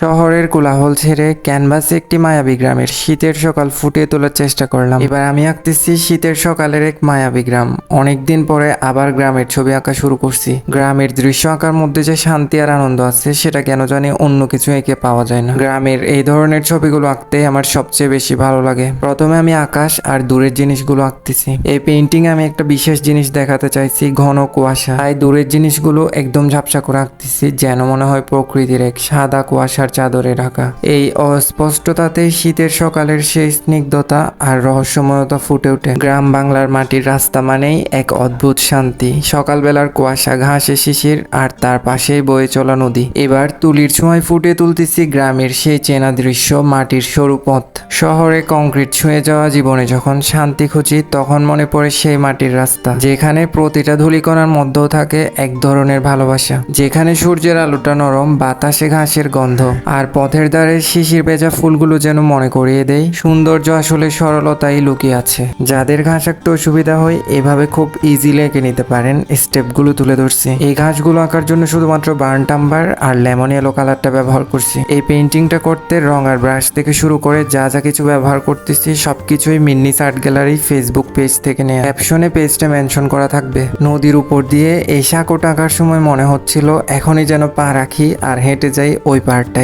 শহরের কোলাহল ছেড়ে ক্যানভাসে একটি মায়াবী গ্রামের শীতের সকাল ফুটিয়ে তোলার চেষ্টা করলাম। এবার আমি আঁকতেছি শীতের সকালের এক মায়াবী গ্রাম। অনেকদিন পরে আবার গ্রামের ছবি আঁকা শুরু করছি। গ্রামের দৃশ্য আঁকার মধ্যে যে শান্তি আর আনন্দ আছে, সেটা কেন জানি অন্য কিছু এঁকে পাওয়া যায় না। গ্রামের এই ধরনের ছবিগুলো আঁকতে আমার সবচেয়ে বেশি ভালো লাগে। প্রথমে আমি আকাশ আর দূরের জিনিসগুলো আঁকতেছি। এই পেন্টিং আমি একটা বিশেষ জিনিস দেখাতে চাইছি, ঘন কুয়াশা। তাই দূরের জিনিসগুলো একদম ঝাপসা করে আঁকতেছি, যেন মনে হয় প্রকৃতির এক সাদা কুয়াশার চাদরে ঢাকা। এই অস্পষ্টতাতে শীতের সকালের সেই স্নিগ্ধতা আর রহস্যময়তা ফুটে ওঠে। গ্রাম বাংলার মাটির রাস্তা মানেই এক অদ্ভুত শান্তি। সকালবেলার কুয়াশা, ঘাসে শিশির আর তার পাশেই বয়ে চলা নদী। এবার তুলির ছোঁয়ায় ফুটে তুলতেছি গ্রামের সেই চেনা দৃশ্য, মাটির সরু পথ। শহরে কংক্রিট ছুঁয়ে যাওয়া জীবনে যখন শান্তি খুঁজি, তখন মনে পড়ে সেই মাটির রাস্তা। যেখানে প্রতিটা ধূলিকণার মধ্যেও থাকে এক ধরনের ভালোবাসা। যেখানে সূর্যের আলোটা নরম, বাতাসে ঘাসের গন্ধ। আর পথের ধারে শিশির বেজা ফুলগুলো যেন মনে করিয়ে দেয়, সৌন্দর্য আসলে সরলতাই লুকিয়ে আছে। যাদের ঘাস আঁকতে অসুবিধা হয়, এভাবে খুব ইজিলি এঁকে নিতে পারেন স্টেপগুলো তুলে ধরছি। এই ঘাসগুলো আঁকার জন্য শুধুমাত্র বার্ন টাম্বার আর লেমন ইয়েলো কালারটা ব্যবহার করছি। এই পেন্টিংটা করতে রং আর ব্রাশ থেকে শুরু করে যা যা কিছু ব্যবহার করতেছি, সবকিছুই মিন্নিস আর্ট গ্যালারি ফেসবুক পেজ থেকে নেওয়া ক্যাপশনে পেজটা মেনশন করা থাকবে। নদীর উপর দিয়ে এই সাঁকোটা আঁকার সময় মনে হচ্ছিল, এখনই যেন পা রাখি আর হেঁটে যাই ওই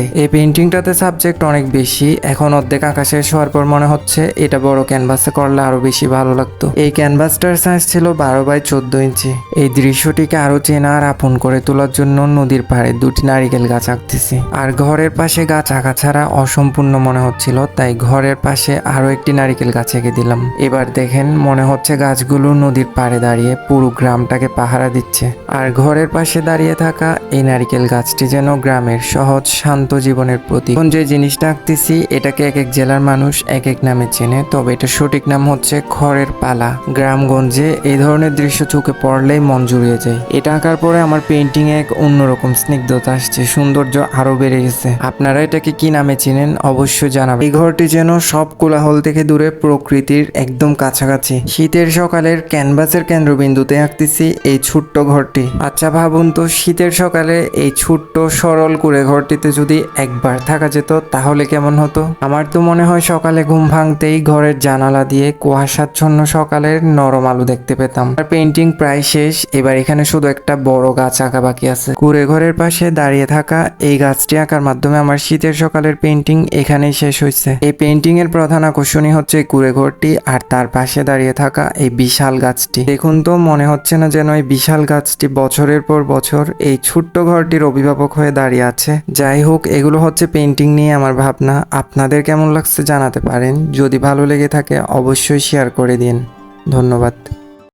পার্টটাই এই পেন্টিংটাতে সাবজেক্ট অনেক বেশি। এখন অর্ধেক আঁকা শেষ হওয়ার পর মনে হচ্ছে এটা বড় ক্যানভাসে করলে আরও বেশি ভালো লাগতো। এই ক্যানভাসটার সাইজ ছিল বারো বাই চোদ্দ ইঞ্চি। এই দৃশ্যটিকে আরও চেনা আর আপন করে তোলার জন্য নদীর পাড়ে দুটি নারিকেল গাছ আঁকতেছি। আর ঘরের পাশে গাছ আঁকা ছাড়া অসম্পূর্ণ মনে হচ্ছিল, তাই ঘরের পাশে আরও একটি নারিকেল গাছ এঁকে দিলাম। এবার দেখেন, মনে হচ্ছে গাছগুলো নদীর পাড়ে দাঁড়িয়ে পুরো গ্রামটাকে পাহারা দিচ্ছে। আর ঘরের পাশে দাঁড়িয়ে থাকা এই নারিকেল গাছটি যেন গ্রামের সহজ, শান্ত জীবনের প্রতীক। এখন যে জিনিসটা আঁকতেছি, এটাকে এক এক জেলার মানুষ এক এক নামে চেনে, তবে এটা সঠিক নাম হচ্ছে খড়ের পালা। গ্রামগঞ্জে এই ধরনের দৃশ্য চোখে পড়লেই মন জুড়িয়ে যায়। এটা আঁকার পরে আমার পেন্টিং এক অন্যরকম স্নিগ্ধতা আসছে, সৌন্দর্য আরও বেড়ে গেছে। আপনারা এটাকে কি নামে চিনেন অবশ্যই জানাবেন। এই ঘরটি যেন সব কোলাহল থেকে দূরে, প্রকৃতির একদম কাছাকাছি। শীতের সকালের ক্যানভাসের কেন্দ্রবিন্দুতে আঁকতেছি এই ছোট্ট ঘরটি। আচ্ছা ভাবুন তো, শীতের সকালে এই ছোট্ট সরল করে ঘরটিতে যদি একবার থাকা যেত, তাহলে কেমন হতো? আমার তো মনে হয় সকালে ঘুম ভাঙতেই ঘরের জানালা দিয়ে কুয়াশাচ্ছন্ন সকালের নরম আলো দেখতে পেতাম। আর পেন্টিং প্রায় শেষ, এবার এখানে শুধু একটা বড় গাছ আঁকা বাকি আছে। কুড়ে ঘরের পাশে দাঁড়িয়ে থাকা এই গাছটি আঁকার মাধ্যমে আমার শীতের সকালের পেন্টিং এখানেই শেষ হয়েছে। এই পেন্টিং এর প্রধান আকর্ষণই হচ্ছে কুড়ে ঘরটি, আর তার পাশে দাঁড়িয়ে থাকা এই বিশাল গাছটি। দেখুন তো, মনে হচ্ছে না যেন এই বিশাল গাছটি বছরের পর বছর এই ছোট্ট ঘরটির অভিভাবক হয়ে দাঁড়িয়ে আছে। যাই হোক এগুলো হচ্ছে পেন্টিং নিয়ে আমার ভাবনা। আপনাদের কেমন লাগছে জানাতে পারেন। যদি ভালো লেগে থাকে, অবশ্যই শেয়ার করে দিন। ধন্যবাদ।